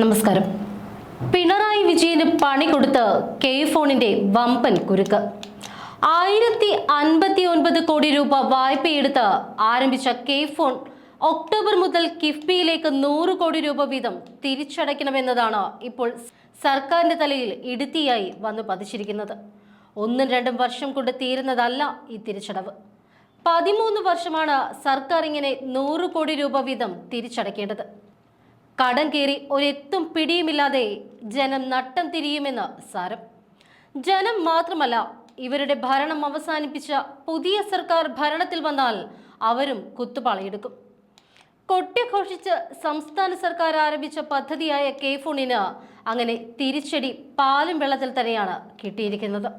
നമസ്കാരം. പിണറായി വിജയന് പണി കൊടുത്ത് കെ ഫോണിന്റെ വമ്പൻ കുരുക്ക്. ആയിരത്തി അൻപത്തി ഒൻപത് കോടി രൂപ വായ്പയെടുത്ത് ആരംഭിച്ച കെ ഫോൺ ഒക്ടോബർ മുതൽ കിഫ്ബിയിലേക്ക് നൂറ് കോടി രൂപ വീതം തിരിച്ചടയ്ക്കണമെന്നതാണ് ഇപ്പോൾ സർക്കാരിന്റെ തലയിൽ ഇടുത്തിയായി വന്നു പതിച്ചിരിക്കുന്നത്. ഒന്നും രണ്ടും വർഷം കൊണ്ട് തീരുന്നതല്ല ഈ തിരിച്ചടവ്. പതിമൂന്ന് വർഷമാണ് സർക്കാർ ഇങ്ങനെ നൂറ് കോടി രൂപ വീതം തിരിച്ചടയ്ക്കേണ്ടത്. കടം കയറി ഒരെത്തും പിടിയുമില്ലാതെ ജനം നട്ടം തിരിയുമെന്ന് സാരം. ജനം മാത്രമല്ല ഇവരുടെ ഭരണം അവസാനിപ്പിച്ച പുതിയ സർക്കാർ ഭരണത്തിൽ വന്നാൽ അവരും കുത്തുപാളയെടുക്കും. കൊട്ടിഘോഷിച്ച് സംസ്ഥാന സർക്കാർ ആരംഭിച്ച പദ്ധതിയായ കെ ഫോണിന് അങ്ങനെ തിരിച്ചടി പാലും വെള്ളത്തിൽ തന്നെയാണ് കിട്ടിയിരിക്കുന്നത്.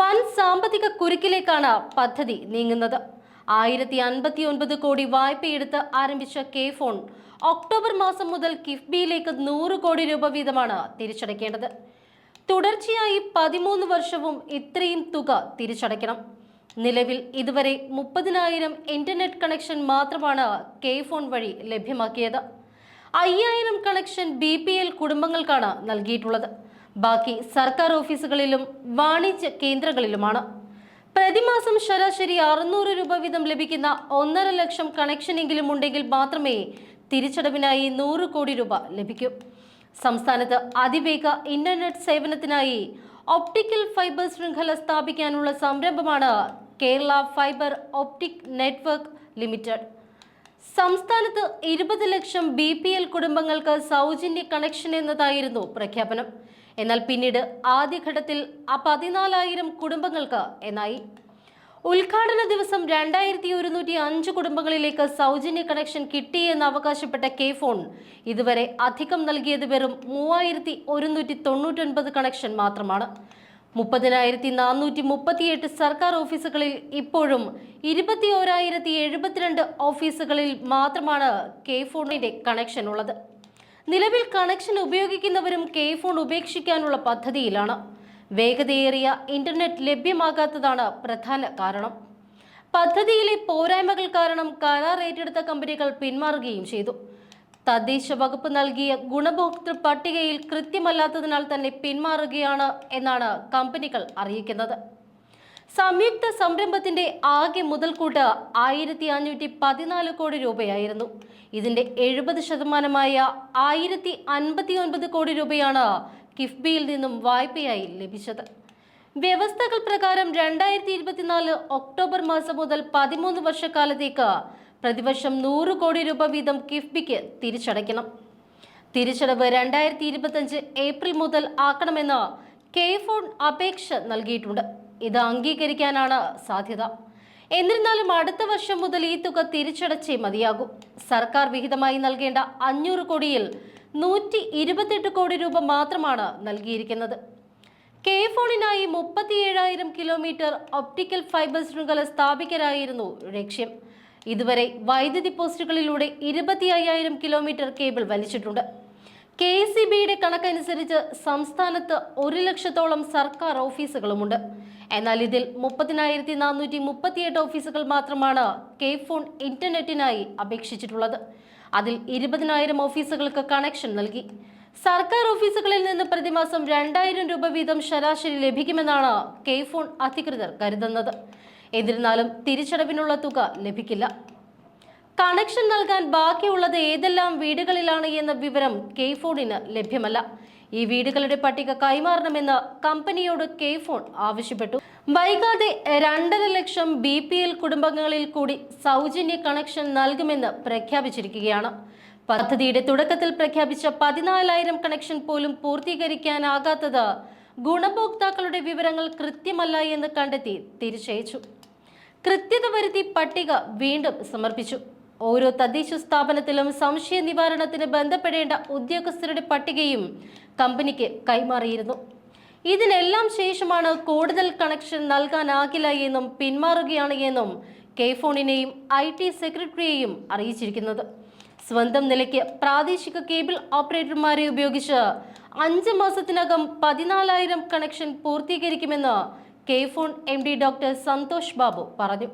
വൻ സാമ്പത്തിക കുരുക്കിലേക്കാണ് പദ്ധതി നീങ്ങുന്നത്. ആയിരത്തി അൻപത്തി ഒൻപത് കോടി വായ്പയെടുത്ത് ആരംഭിച്ച കെ ഫോൺ ഒക്ടോബർ മാസം മുതൽ കിഫ്ബിയിലേക്ക് നൂറ് കോടി രൂപ വീതമാണ് തിരിച്ചടയ്ക്കേണ്ടത്. തുടർച്ചയായി പതിമൂന്ന് വർഷവും ഇത്രയും തുക തിരിച്ചടയ്ക്കണം. നിലവിൽ ഇതുവരെ മുപ്പതിനായിരം ഇന്റർനെറ്റ് കണക്ഷൻ മാത്രമാണ് കെ ഫോൺ വഴി ലഭ്യമാക്കിയത്. അയ്യായിരം കണക്ഷൻ ബി പി എൽ കുടുംബങ്ങൾക്കാണ് നൽകിയിട്ടുള്ളത്. ബാക്കി സർക്കാർ ഓഫീസുകളിലും വാണിജ്യ കേന്ദ്രങ്ങളിലുമാണ്. പ്രതിമാസം ശരാശരി അറുന്നൂറ് രൂപ വീതം ലഭിക്കുന്ന ഒന്നര ലക്ഷം കണക്ഷനെങ്കിലും ഉണ്ടെങ്കിൽ മാത്രമേ തിരിച്ചടവിനായി നൂറ് കോടി രൂപ ലഭിക്കൂ. സംസ്ഥാനത്ത് അതിവേഗ ഇന്റർനെറ്റ് സേവനത്തിനായി ഒപ്റ്റിക്കൽ ഫൈബർ ശൃംഖല സ്ഥാപിക്കാനുള്ള സംരംഭമാണ് Kerala fibre optic network limited. സംസ്ഥാനത്ത് ഇരുപത് ലക്ഷം ബി പി എൽ കുടുംബങ്ങൾക്ക് സൗജന്യ കണക്ഷൻ എന്നതായിരുന്നു പ്രഖ്യാപനം. എന്നാൽ പിന്നീട് ആദ്യഘട്ടത്തിൽ ആ പതിനാലായിരം കുടുംബങ്ങൾക്ക് എന്നായി. ഉദ്ഘാടന ദിവസം രണ്ടായിരത്തി ഒരുന്നൂറ്റി അഞ്ച് കുടുംബങ്ങളിലേക്ക് സൗജന്യ കണക്ഷൻ കിട്ടിയെന്ന് അവകാശപ്പെട്ട കെ ഫോൺ ഇതുവരെ അധികം നൽകിയത് വെറും മൂവായിരത്തി ഒരുന്നൂറ്റി തൊണ്ണൂറ്റൊൻപത് കണക്ഷൻ മാത്രമാണ്. മുപ്പതിനായിരത്തി നാനൂറ്റി മുപ്പത്തിയെട്ട് സർക്കാർ ഓഫീസുകളിൽ ഇപ്പോഴും ഇരുപത്തി ഓരായിരത്തി എഴുപത്തിരണ്ട് ഓഫീസുകളിൽ മാത്രമാണ് കെ ഫോണിന്റെ കണക്ഷൻ ഉള്ളത്. നിലവിൽ കണക്ഷൻ ഉപയോഗിക്കുന്നവരും കെ ഫോൺ ഉപേക്ഷിക്കാനുള്ള പദ്ധതിയിലാണ്. വേഗതയേറിയ ഇന്റർനെറ്റ് ലഭ്യമാകാത്തതാണ് പ്രധാന കാരണം. പദ്ധതിയിലെ പോരായ്മകൾ കാരണം കരാർ ഏറ്റെടുത്ത കമ്പനികൾ പിന്മാറുകയും ചെയ്തു. തദ്ദേശ വകുപ്പ് നൽകിയ ഗുണഭോക്തൃ പട്ടികയിൽ കൃത്യമല്ലാത്തതിനാൽ തന്നെ പിന്മാറുകയാണ് എന്നാണ് കമ്പനികൾ അറിയിക്കുന്നത്. സംയുക്ത സംരംഭത്തിന്റെ ആകെ മുതൽക്കൂട്ട് ആയിരത്തി അഞ്ഞൂറ്റി പതിനാല് കോടി രൂപയായിരുന്നു. ഇതിന്റെ എഴുപത് ശതമാനമായ ആയിരത്തി അൻപത്തി ഒൻപത് കോടി രൂപയാണ് കിഫ്ബിയിൽ നിന്നും വായ്പയായി ലഭിച്ചത്. വ്യവസ്ഥകൾ പ്രകാരം രണ്ടായിരത്തി ഇരുപത്തിനാല് ഒക്ടോബർ മാസം മുതൽ പതിമൂന്ന് വർഷക്കാലത്തേക്ക് പ്രതിവർഷം നൂറ് കോടി രൂപ വീതം കിഫ്ബിക്ക് തിരിച്ചടയ്ക്കണം. തിരിച്ചടവ് രണ്ടായിരത്തി ഇരുപത്തഞ്ച് ഏപ്രിൽ മുതൽ ആക്കണമെന്ന് കെ ഫോൺ അപേക്ഷ നൽകിയിട്ടുണ്ട്. ഇത് അംഗീകരിക്കാനാണ് സാധ്യത. എന്നിരുന്നാലും അടുത്ത വർഷം മുതൽ ഈ തുക തിരിച്ചടച്ചേ മതിയാകും. സർക്കാർ വിഹിതമായി നൽകേണ്ട അഞ്ഞൂറ് കോടിയിൽ നൂറ്റി ഇരുപത്തെട്ട് കോടി രൂപ മാത്രമാണ് നൽകിയിരിക്കുന്നത്. കെ ഫോണിനായി മുപ്പത്തിയേഴായിരം കിലോമീറ്റർ ഒപ്റ്റിക്കൽ ഫൈബർ ശൃംഖല സ്ഥാപിക്കലായിരുന്നു ലക്ഷ്യം. ഇതുവരെ വൈദ്യുതി പോസ്റ്റുകളിലൂടെ ഇരുപത്തി അയ്യായിരം കിലോമീറ്റർ കേബിൾ വലിച്ചിട്ടുണ്ട്. കെ സി ബിയുടെ കണക്കനുസരിച്ച് സംസ്ഥാനത്ത് ഒരു ലക്ഷത്തോളം സർക്കാർ ഓഫീസുകളുമുണ്ട്. എന്നാൽ ഇതിൽ മുപ്പതിനായിരത്തി നാനൂറ്റി മുപ്പത്തിയെട്ട് ഓഫീസുകൾ മാത്രമാണ് കെ ഫോൺ ഇന്റർനെറ്റിനായി അപേക്ഷിച്ചിട്ടുള്ളത്. അതിൽ ഇരുപതിനായിരം ഓഫീസുകൾക്ക് കണക്ഷൻ നൽകി. സർക്കാർ ഓഫീസുകളിൽ നിന്ന് പ്രതിമാസം രണ്ടായിരം രൂപ വീതം ശരാശരി ലഭിക്കുമെന്നാണ് കെ ഫോൺ അധികൃതർ കരുതുന്നത്. എന്നിരുന്നാലും തിരിച്ചടവിനുള്ള തുക ലഭിക്കില്ല. കണക്ഷൻ നൽകാൻ ബാക്കിയുള്ളത് ഏതെല്ലാം വീടുകളിലാണ് എന്ന വിവരം കെ ഫോണിന് ലഭ്യമല്ല. ഈ വീടുകളുടെ പട്ടിക കൈമാറണമെന്ന് കമ്പനിയോട് കെ ഫോൺ ആവശ്യപ്പെട്ടു. വൈകാതെ രണ്ടര ലക്ഷം ബി പി എൽ കുടുംബങ്ങളിൽ കൂടി സൗജന്യ കണക്ഷൻ നൽകുമെന്ന് പ്രഖ്യാപിച്ചിരിക്കുകയാണ്. പദ്ധതിയുടെ തുടക്കത്തിൽ പ്രഖ്യാപിച്ച പതിനാലായിരം കണക്ഷൻ പോലും പൂർത്തീകരിക്കാനാകാത്തത് ഗുണഭോക്താക്കളുടെ വിവരങ്ങൾ കൃത്യമല്ല എന്ന് കണ്ടെത്തി തിരിച്ചയച്ചു. കൃത്യത വരുത്തി പട്ടിക വീണ്ടും സമർപ്പിച്ചു. ഓരോ തദ്ദേശ സ്ഥാപനത്തിലും സംശയ നിവാരണത്തിന് ബന്ധപ്പെടേണ്ട ഉദ്യോഗസ്ഥരുടെ പട്ടികയും കമ്പനിക്ക് കൈമാറിയിരുന്നു. ഇതിനെല്ലാം ശേഷമാണ് കൂടുതൽ കണക്ഷൻ നൽകാനാകില്ല എന്നും പിന്മാറുകയാണ് എന്നും കെ ഫോണിനെയും ഐ ടി സെക്രട്ടറിയെയും അറിയിച്ചിരിക്കുന്നത്. സ്വന്തം നിലയ്ക്ക് പ്രാദേശിക കേബിൾ ഓപ്പറേറ്റർമാരെ ഉപയോഗിച്ച് അഞ്ച് മാസത്തിനകം പതിനാലായിരം connection പൂർത്തീകരിക്കുമെന്ന് K FON M D doctor Santhosh Babu പറഞ്ഞു.